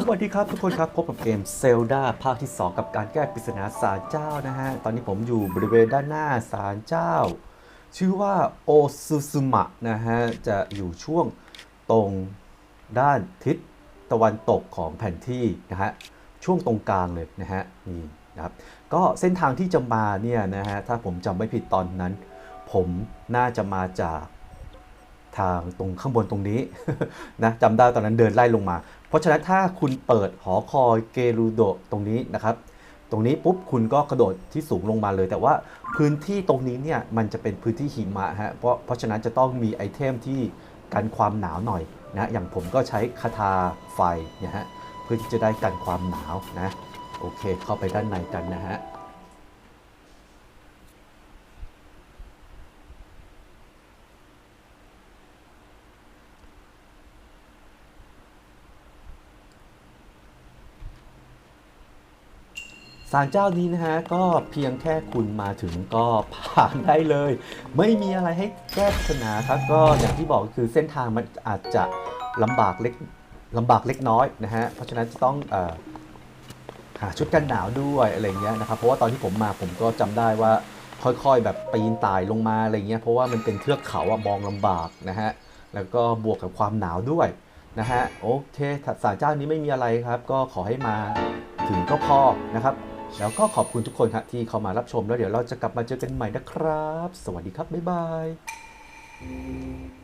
สวัสดีครับทุกคนครับพบกับเกม Zelda ภาคที่ 2 กับการแก้ปริศนาศาลเจ้านะฮะ ตอนนี้ผมอยู่บริเวณด้านหน้าศาลเจ้า ชื่อว่าโอซุซุมะนะฮะ จะอยู่ช่วงตรงด้านทิศตะวันตกของแผนที่นะฮะ ช่วงตรงกลางเลยนะฮะนี่นะครับก็เส้นทางที่จะมาเนี่ยนะฮะ ถ้าผมจำไม่ผิดตอนนั้น ผมน่าจะมาจากทางตรงข้างบนตรงนี้นะจำได้ตอนนั้นเดินไล่ลงมา เพราะฉะนั้นถ้าคุณเปิดหอคอยเกรูโดตรงนี้นะครับ ตรงนี้ปุ๊บคุณก็กระโดดที่สูงลงมาเลย แต่ว่าพื้นที่ตรงนี้เนี่ยมันจะเป็นพื้นที่หิมะฮะเพราะเพราะฉะนั้นจะต้องมีไอเทมที่กันความหนาวหน่อยนะอย่างผมก็ใช้คาถาไฟนะฮะเพื่อที่จะได้กันความหนาวนะโอเคเข้าไปด้านในกันนะฮะ ศาลเจ้านี้นะฮะก็เพียงแค่คุณมาถึงก็ผ่านได้เลย ไม่มีอะไรให้แก้ปริศนาครับก็อย่างที่บอกคือเส้นทางมันอาจจะลำบากเล็กลำบากเล็กน้อยนะฮะเพราะฉะนั้นจะต้องหาชุดกันหนาวด้วยอะไรเงี้ยนะครับเพราะว่าตอนที่ผมมาผมก็จำได้ว่าค่อยๆ แบบปีนต่ายลงมาอะไรเงี้ยเพราะว่ามันเป็นเทือกเขาอะมองลำบากนะฮะแล้วก็บวกกับความหนาวด้วยนะฮะโอเคศาลเจ้านี้ไม่มีอะไรครับ ก็ขอให้มาถึงก็พอนะครับ แล้วก็ขอบคุณทุกคนครับที่เข้ามารับชมแล้วเดี๋ยวเราจะกลับมาเจอกันใหม่นะครับ สวัสดีครับ บ๊ายบาย